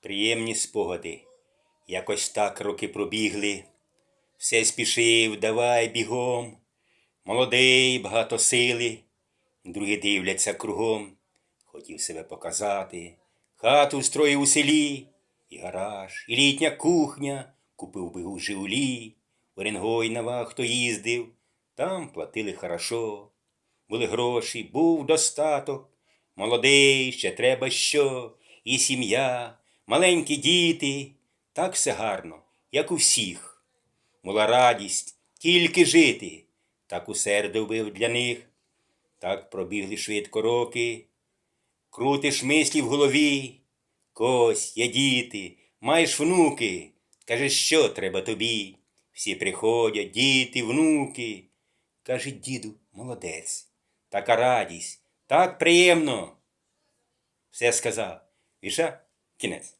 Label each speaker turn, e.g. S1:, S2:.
S1: Приємні спогади. Якось так роки пробігли. Все спішив, давай бігом. Молодий, багато сили. Другі дивляться кругом. Хотів себе показати. Хату строїв у селі, і гараж, і літня кухня. Купив би у Жигулі. В Оренгой на вахту їздив. Там платили хорошо. Були гроші, був достаток. Молодий, ще треба що, і сім'я, маленькі діти. Так все гарно, як у всіх. Була радість тільки жити, так усердо вбив для них. Так пробігли швидко роки. Крутиш мислі в голові. Кось, є діти, маєш внуки. Каже, що треба тобі? Всі приходять, діти, внуки. Каже, діду, молодець, така радість, так приємно. Все сказав. Віша, кінець.